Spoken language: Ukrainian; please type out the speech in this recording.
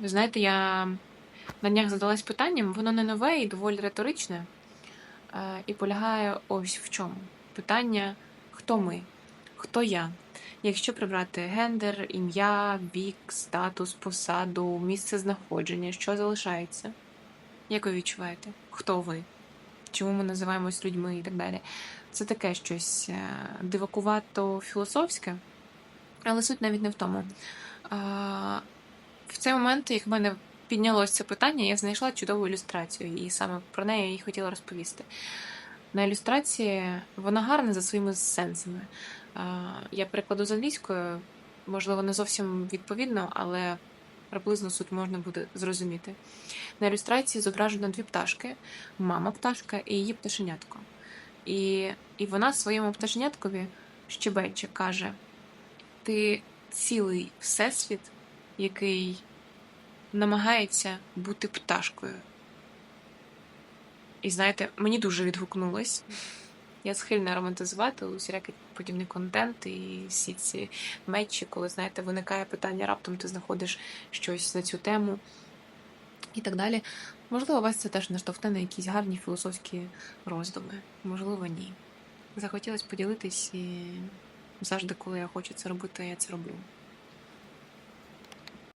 Ви знаєте, я на днях задалась питанням, воно не нове і доволі риторичне. Е, І полягає ось в чому. Питання: хто ми? Хто я? Якщо прибрати гендер, ім'я, вік, статус, посаду, місце знаходження, що залишається? Як ви відчуваєте? Хто ви? Чому ми називаємось людьми і так далі? Це таке щось е, дивакувато філософське, але суть навіть не в тому. В цей момент, як в мене піднялося це питання, я знайшла чудову ілюстрацію, і саме про неї я і хотіла розповісти. На ілюстрації вона гарна за своїми сенсами. Я перекладу з англійською, можливо, не зовсім відповідно, але приблизно суть можна буде зрозуміти. На ілюстрації зображено дві пташки: мама пташка і її пташенятко. І, і вона своєму пташеняткові щебече, каже: Ти цілий всесвіт, який намагається бути пташкою. І знаєте, мені дуже відгукнулось. Я схильна романтизувати усілякий подібний контент і всі ці мечі, коли, знаєте, виникає питання, раптом ти знаходиш щось на цю тему і так далі. Можливо, вас це теж наштовхне на якісь гарні філософські роздуми. Можливо, ні. Захотілося поділитись і завжди, коли я хочу це робити, я це роблю.